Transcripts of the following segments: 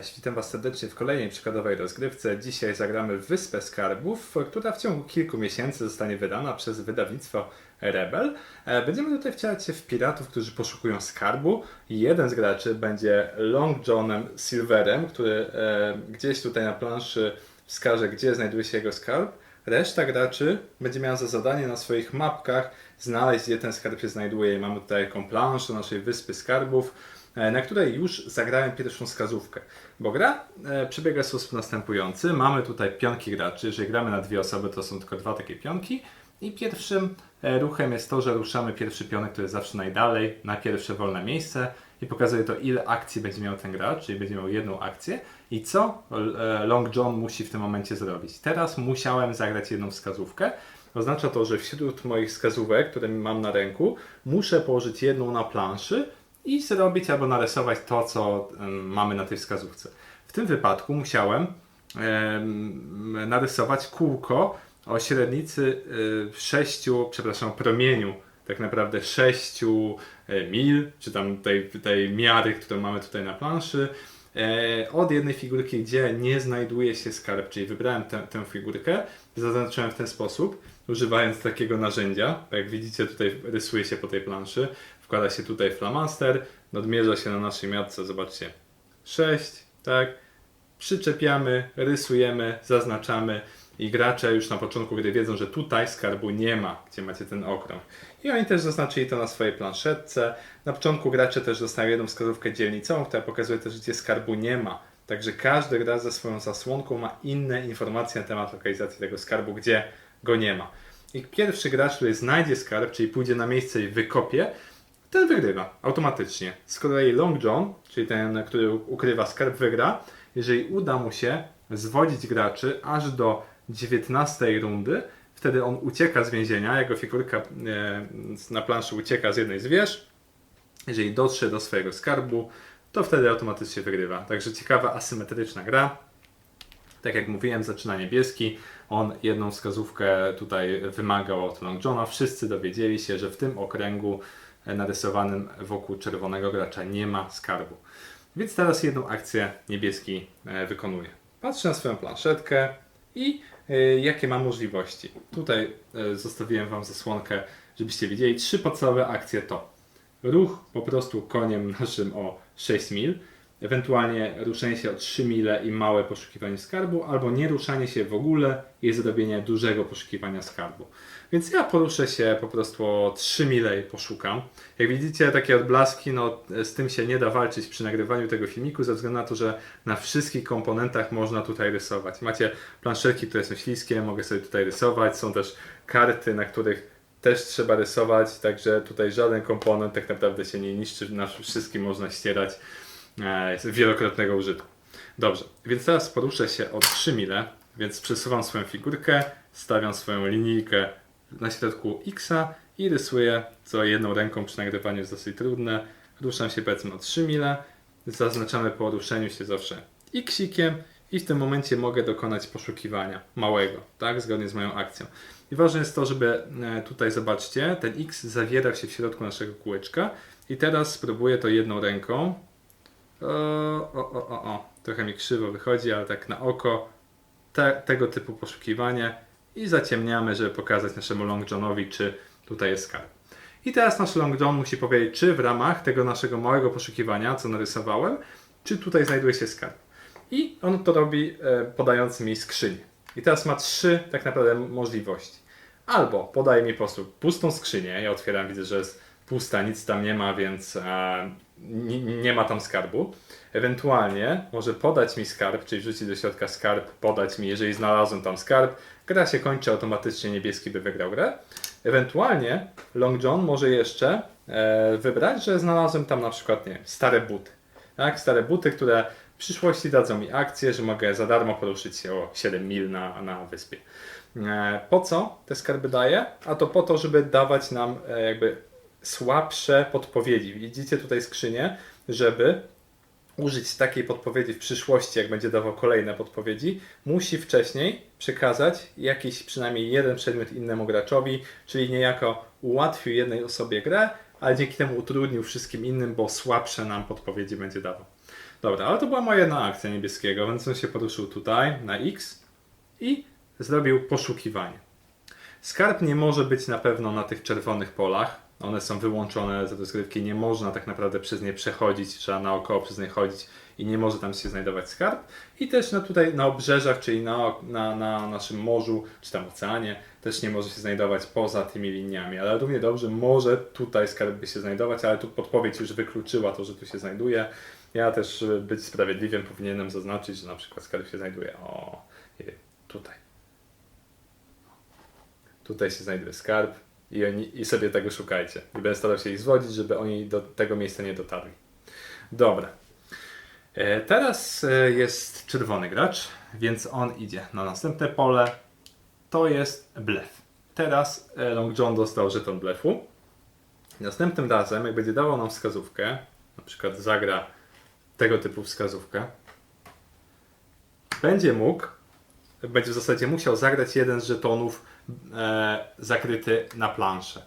Cześć, witam Was serdecznie w kolejnej przykładowej rozgrywce. Dzisiaj zagramy w Wyspę Skarbów, która w ciągu kilku miesięcy zostanie wydana przez wydawnictwo Rebel. E, Będziemy tutaj wcielać się w piratów, którzy poszukują skarbu. Jeden z graczy będzie Long Johnem Silverem, który e, gdzieś tutaj na planszy wskaże, gdzie znajduje się jego skarb. Reszta graczy będzie miała za zadanie na swoich mapkach znaleźć, gdzie ten skarb się znajduje. Mamy tutaj taką planszę naszej Wyspy Skarbów na której już zagrałem pierwszą wskazówkę. Bo gra e, przebiega w sposób następujący. Mamy tutaj pionki graczy. Jeżeli gramy na dwie osoby, to są tylko dwa takie pionki. I pierwszym e, ruchem jest to, że ruszamy pierwszy pionek, który jest zawsze najdalej, na pierwsze wolne miejsce i pokazuje to, ile akcji będzie miał ten gracz, czyli będzie miał jedną akcję i co e, Long John musi w tym momencie zrobić. Teraz musiałem zagrać jedną wskazówkę. Oznacza to, że wśród moich wskazówek, które mam na ręku, muszę położyć jedną na planszy i zrobić albo narysować to, co mamy na tej wskazówce. W tym wypadku musiałem em, narysować kółko o średnicy y, 6, przepraszam, promieniu. Tak naprawdę 6 mil, czy tam tej, tej miary, którą mamy tutaj na planszy, e, od jednej figurki, gdzie nie znajduje się skarb, czyli wybrałem tę, tę figurkę, zaznaczyłem w ten sposób, używając takiego narzędzia, jak widzicie tutaj rysuje się po tej planszy, wkłada się tutaj flamaster, odmierza się na naszej miarce, zobaczcie, 6, tak, przyczepiamy, rysujemy, zaznaczamy i gracze już na początku gry wiedzą, że tutaj skarbu nie ma, gdzie macie ten okrąg. I oni też zaznaczyli to na swojej planszetce. Na początku gracze też dostają jedną wskazówkę dzielnicową, która pokazuje też, gdzie skarbu nie ma. Także każdy gra ze swoją zasłonką ma inne informacje na temat lokalizacji tego skarbu, gdzie go nie ma. I pierwszy gracz, który znajdzie skarb, czyli pójdzie na miejsce i wykopie, ten wygrywa automatycznie. Z kolei Long John, czyli ten, który ukrywa skarb, wygra, jeżeli uda mu się zwodzić graczy aż do 19 rundy. Wtedy on ucieka z więzienia, jego figurka e, na planszy ucieka z jednej z wież. Jeżeli dotrze do swojego skarbu, to wtedy automatycznie wygrywa. Także ciekawa, asymetryczna gra. Tak jak mówiłem, zaczyna niebieski. On jedną wskazówkę tutaj wymagał od Long Johna. Wszyscy dowiedzieli się, że w tym okręgu narysowanym wokół czerwonego gracza nie ma skarbu. Więc teraz jedną akcję niebieski e, wykonuje. Patrzę na swoją planszetkę i e, jakie mam możliwości. Tutaj e, zostawiłem Wam zasłonkę, żebyście wiedzieli. Trzy podstawowe akcje to ruch po prostu koniem naszym o 6 mil, ewentualnie ruszenie się o 3 mile i małe poszukiwanie skarbu, albo nie ruszanie się w ogóle i zrobienie dużego poszukiwania skarbu. Więc ja poruszę się po prostu o 3 mile i poszukam. Jak widzicie, takie odblaski, no z tym się nie da walczyć przy nagrywaniu tego filmiku, ze względu na to, że na wszystkich komponentach można tutaj rysować. Macie planszetki, które są śliskie, mogę sobie tutaj rysować, są też karty, na których też trzeba rysować, także tutaj żaden komponent tak naprawdę się nie niszczy, na wszystkim można ścierać wielokrotnego użytku. Dobrze, więc teraz poruszę się o 3 mile, więc przesuwam swoją figurkę, stawiam swoją linijkę na środku X i rysuję, co jedną ręką przy nagrywaniu jest dosyć trudne. Ruszam się powiedzmy o 3 mile, zaznaczamy po ruszeniu się zawsze Xikiem i w tym momencie mogę dokonać poszukiwania małego, tak, zgodnie z moją akcją. I ważne jest to, żeby e, tutaj zobaczcie, ten X zawiera się w środku naszego kółeczka i teraz spróbuję to jedną ręką. O, o, o, o, trochę mi krzywo wychodzi, ale tak na oko te, tego typu poszukiwanie i zaciemniamy, żeby pokazać naszemu Long Johnowi, czy tutaj jest skarb. I teraz nasz Long John musi powiedzieć, czy w ramach tego naszego małego poszukiwania, co narysowałem, czy tutaj znajduje się skarb. I on to robi e, podając mi skrzynię. I teraz ma trzy tak naprawdę możliwości. Albo podaje mi po prostu pustą skrzynię, ja otwieram, widzę, że jest pusta, nic tam nie ma, więc e, nie, ma tam skarbu. Ewentualnie może podać mi skarb, czyli wrzucić do środka skarb, podać mi, jeżeli znalazłem tam skarb. Gra się kończy automatycznie, niebieski by wygrał grę. Ewentualnie Long John może jeszcze e, wybrać, że znalazłem tam na przykład, nie stare buty. Tak? Stare buty, które w przyszłości dadzą mi akcję, że mogę za darmo poruszyć się o 7 mil na, na wyspie. E, po co te skarby daję? A to po to, żeby dawać nam e, jakby słabsze podpowiedzi. Widzicie tutaj skrzynię, żeby użyć takiej podpowiedzi w przyszłości, jak będzie dawał kolejne podpowiedzi, musi wcześniej przekazać jakiś przynajmniej jeden przedmiot innemu graczowi, czyli niejako ułatwił jednej osobie grę, ale dzięki temu utrudnił wszystkim innym, bo słabsze nam podpowiedzi będzie dawał. Dobra, ale to była moja jedna akcja niebieskiego, więc on się poruszył tutaj na X i zrobił poszukiwanie. Skarb nie może być na pewno na tych czerwonych polach. One są wyłączone z rozgrywki, nie można tak naprawdę przez nie przechodzić, trzeba naokoło przez nie chodzić i nie może tam się znajdować skarb. I też na tutaj na obrzeżach, czyli na, na, na naszym morzu, czy tam oceanie, też nie może się znajdować poza tymi liniami. Ale równie dobrze może tutaj skarb by się znajdować, ale tu podpowiedź już wykluczyła to, że tu się znajduje. Ja też, żeby być sprawiedliwym, powinienem zaznaczyć, że na przykład skarb się znajduje o, nie wiem, tutaj. Tutaj się znajduje skarb i, oni, i sobie tego szukajcie. I będę starał się ich zwodzić, żeby oni do tego miejsca nie dotarli. Dobra. E, Teraz e, jest czerwony gracz, więc on idzie na następne pole. To jest blef. Teraz e, Long John dostał żeton blefu. Następnym razem, jak będzie dawał nam wskazówkę, na przykład zagra tego typu wskazówkę, będzie mógł, będzie w zasadzie musiał zagrać jeden z żetonów e, zakryty na planszę.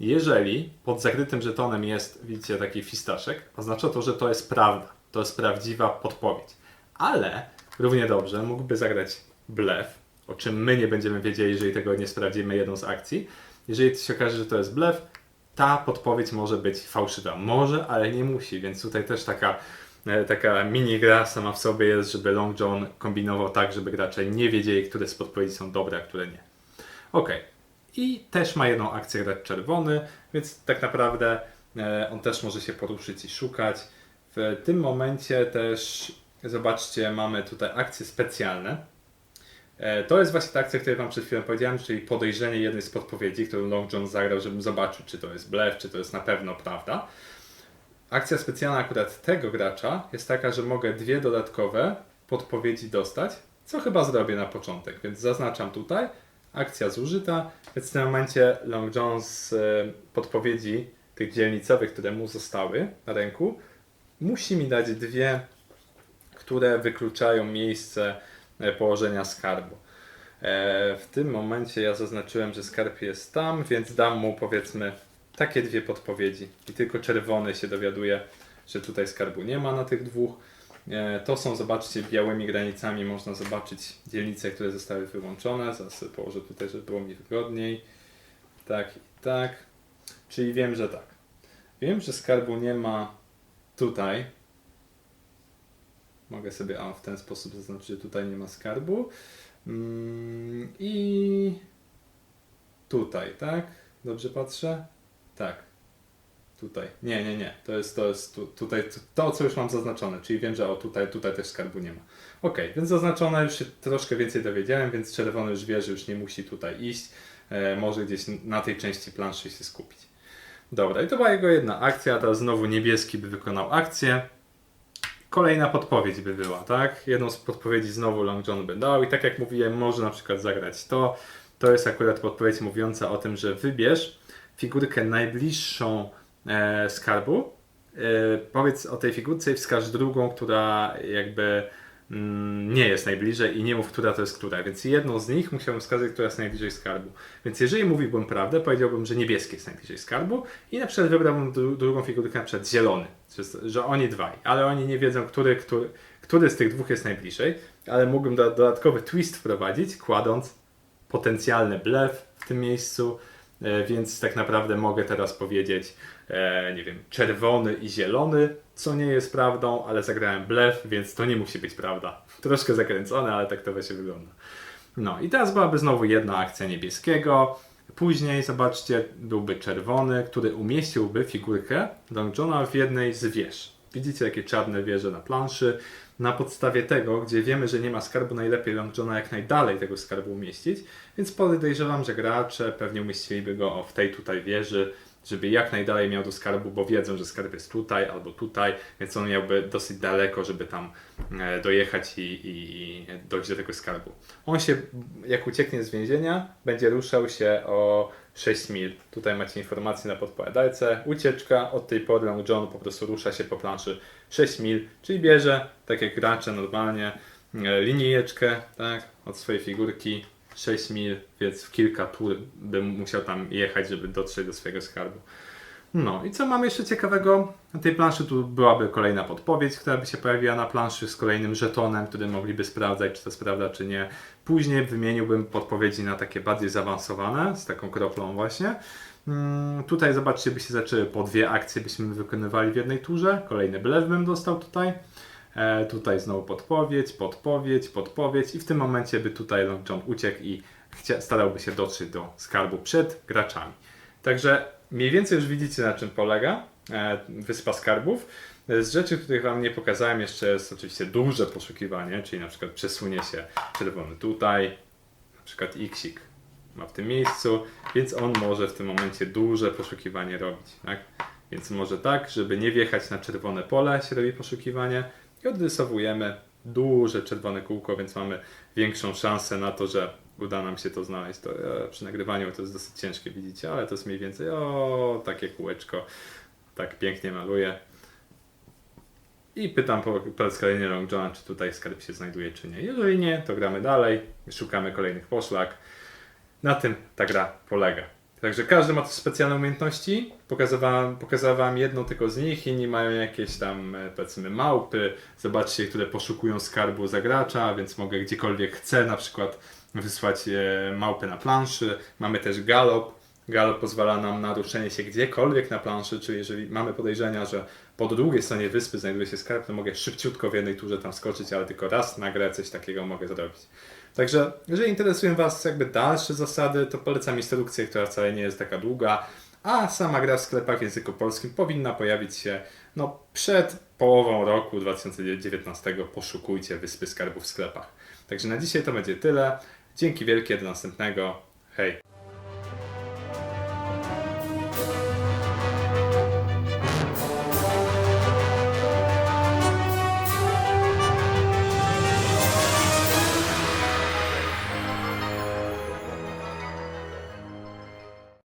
Jeżeli pod zakrytym żetonem jest, widzicie, taki fistaszek, oznacza to, że to jest prawda. To jest prawdziwa podpowiedź. Ale równie dobrze mógłby zagrać blef, o czym my nie będziemy wiedzieli, jeżeli tego nie sprawdzimy jedną z akcji. Jeżeli się okaże, że to jest blef, ta podpowiedź może być fałszywa. Może, ale nie musi, więc tutaj też taka, taka mini gra sama w sobie jest, żeby Long John kombinował tak, żeby gracze nie wiedzieli, które z podpowiedzi są dobre, a które nie. Ok. I też ma jedną akcję grać czerwony, więc tak naprawdę e, on też może się poruszyć i szukać. W tym momencie też, zobaczcie, mamy tutaj akcje specjalne. E, To jest właśnie ta akcja, o której Wam przed chwilą powiedziałem, czyli podejrzenie jednej z podpowiedzi, którą Long John zagrał, żebym zobaczył, czy to jest blef, czy to jest na pewno prawda. Akcja specjalna akurat tego gracza jest taka, że mogę dwie dodatkowe podpowiedzi dostać, co chyba zrobię na początek, więc zaznaczam tutaj. Akcja zużyta, więc w tym momencie Long John z e, podpowiedzi tych dzielnicowych, które mu zostały na ręku, musi mi dać dwie, które wykluczają miejsce e, położenia skarbu. E, W tym momencie ja zaznaczyłem, że skarb jest tam, więc dam mu powiedzmy takie dwie podpowiedzi. I tylko czerwony się dowiaduje, że tutaj skarbu nie ma na tych dwóch. E, To są, zobaczcie, białymi granicami można zobaczyć dzielnice, które zostały wyłączone. Zaraz położę tutaj, żeby było mi wygodniej. Tak i tak. Czyli wiem, że tak. Wiem, że skarbu nie ma tutaj. Mogę sobie a, w ten sposób zaznaczyć, że tutaj nie ma skarbu. Mm, I tutaj, tak? Dobrze patrzę? Tak. Tutaj. Nie, nie, nie. To jest, to jest tu, tutaj to, co już mam zaznaczone, czyli wiem, że o tutaj, tutaj też skarbu nie ma. Ok, więc zaznaczone już się troszkę więcej dowiedziałem, więc czerwony już wie, że już nie musi tutaj iść. E, może gdzieś na tej części planszy się skupić. Dobra, i to była jego jedna akcja, a teraz znowu niebieski by wykonał akcję. Kolejna podpowiedź by była, tak? Jedną z podpowiedzi znowu Long John by dał i tak jak mówiłem, może na przykład zagrać to. To jest akurat podpowiedź mówiąca o tym, że wybierz figurkę najbliższą e, skarbu. E, powiedz o tej figurce i wskaż drugą, która jakby mm, nie jest najbliżej i nie mów, która to jest która. Więc jedną z nich musiałbym wskazać, która jest najbliżej skarbu. Więc jeżeli mówiłbym prawdę, powiedziałbym, że niebieski jest najbliżej skarbu i na przykład wybrałbym dru- drugą figurkę, na przykład zielony, że, oni dwaj, ale oni nie wiedzą, który, który, który z tych dwóch jest najbliżej, ale mógłbym do, dodatkowy twist wprowadzić, kładąc potencjalny blef w tym miejscu, więc tak naprawdę mogę teraz powiedzieć, e, nie wiem, czerwony i zielony, co nie jest prawdą, ale zagrałem blef, więc to nie musi być prawda. Troszkę zakręcone, ale tak to właśnie wygląda. No i teraz byłaby znowu jedna akcja niebieskiego. Później, zobaczcie, byłby czerwony, który umieściłby figurkę Long Johna w jednej z wież. Widzicie, jakie czarne wieże na planszy. Na podstawie tego, gdzie wiemy, że nie ma skarbu, najlepiej Long Johna jak najdalej tego skarbu umieścić. Więc podejrzewam, że gracze pewnie umieściliby go w tej tutaj wieży, żeby jak najdalej miał do skarbu, bo wiedzą, że skarb jest tutaj albo tutaj, więc on miałby dosyć daleko, żeby tam e, dojechać i, i, i dojść do tego skarbu. On się, jak ucieknie z więzienia, będzie ruszał się o 6 mil. Tutaj macie informację na podpowiadajce. Ucieczka od tej pory Long John po prostu rusza się po planszy 6 mil, czyli bierze, tak jak gracze normalnie, e, linijeczkę tak, od swojej figurki 6 mil, więc w kilka tur bym musiał tam jechać, żeby dotrzeć do swojego skarbu. No i co mamy jeszcze ciekawego na tej planszy? Tu byłaby kolejna podpowiedź, która by się pojawiła na planszy z kolejnym żetonem, który mogliby sprawdzać, czy to sprawdza, czy nie. Później wymieniłbym podpowiedzi na takie bardziej zaawansowane, z taką kroplą właśnie. Mm, tutaj zobaczcie, by się zaczęły po dwie akcje, byśmy wykonywali w jednej turze. Kolejny blef bym dostał tutaj. E, tutaj znowu podpowiedź, podpowiedź, podpowiedź i w tym momencie by tutaj Long John uciekł i starałby się dotrzeć do skarbu przed graczami. Także mniej więcej już widzicie na czym polega e, Wyspa Skarbów. E, Z rzeczy, których Wam nie pokazałem jeszcze jest oczywiście duże poszukiwanie, czyli na przykład przesunie się czerwony tutaj, na przykład Xik ma w tym miejscu, więc on może w tym momencie duże poszukiwanie robić. Tak? Więc może tak, żeby nie wjechać na czerwone pole, się robi poszukiwanie i odrysowujemy duże czerwone kółko, więc mamy większą szansę na to, że uda nam się to znaleźć. To, e, przy nagrywaniu to jest dosyć ciężkie, widzicie, ale to jest mniej więcej o takie kółeczko. Tak pięknie maluje. I pytam po, po kolejny Long Johna, czy tutaj skarb się znajduje, czy nie. Jeżeli nie, to gramy dalej, szukamy kolejnych poszlak. Na tym ta gra polega. Także każdy ma tu specjalne umiejętności. Pokazywałem, pokazywałem jedną tylko z nich, inni mają jakieś tam e, powiedzmy małpy. Zobaczcie, które poszukują skarbu zagracza, więc mogę gdziekolwiek chcę na przykład wysłać e, małpy na planszy. Mamy też galop. Galop pozwala nam na ruszenie się gdziekolwiek na planszy, czyli jeżeli mamy podejrzenia, że po drugiej stronie wyspy znajduje się skarb, to mogę szybciutko w jednej turze tam skoczyć, ale tylko raz na grę coś takiego mogę zrobić. Także jeżeli interesują Was jakby dalsze zasady, to polecam instrukcję, która wcale nie jest taka długa, a sama gra w sklepach w języku polskim powinna pojawić się no, przed połową roku 2019. Poszukujcie Wyspy Skarbów w sklepach. Także na dzisiaj to będzie tyle. Dzięki wielkie, do następnego. Hej!